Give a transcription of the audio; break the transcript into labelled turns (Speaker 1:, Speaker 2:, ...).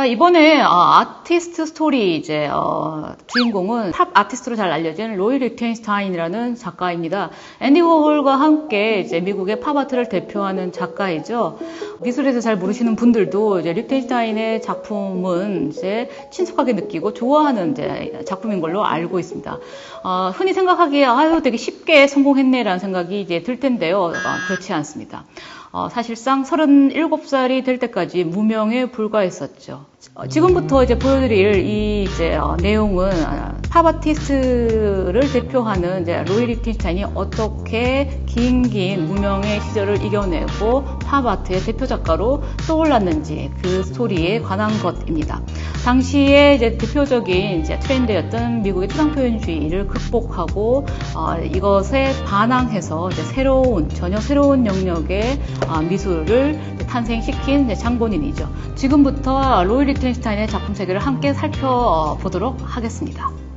Speaker 1: 자, 이번에 아, 티스트 스토리 이제 어, 주인공은 팝 아티스트로 잘 알려진 로이 리텐스타인이라는 작가입니다. 앤디 워홀과 함께 이제 미국의 팝 아트를 대표하는 작가이죠. 미술에서 잘 모르시는 분들도 이제 리텐스타인의 작품은 이제 친숙하게 느끼고 좋아하는 이제 작품인 걸로 알고 있습니다. 어, 흔히 생각하기에 아유 되게 쉽게 성공했네라는 생각이 이제 들 텐데요. 어, 그렇지 않습니다. 어, 사실상 37살이 될 때까지 무명에 불과했었죠. 어, 지금부터 이제 보여드릴 이 이제 어, 내용은 아, 팝 아티스트를 대표하는 이제 로이 리텐스타인이 어떻게 긴긴 무명의 시절을 이겨내고 팝 아트의 대표 작가로 떠올랐는지 그 스토리에 관한 것입니다. 당시에 이제 대표적인 이제 트렌드였던 미국의 추상 표현주의를 극복하고 어, 이것에 반항해서 이제 새로운 전혀 새로운 영역의 아, 미술을 탄생시킨 장본인이죠. 지금부터 로이 리텐스타인의 작품 세계를 함께 살펴보도록 하겠습니다.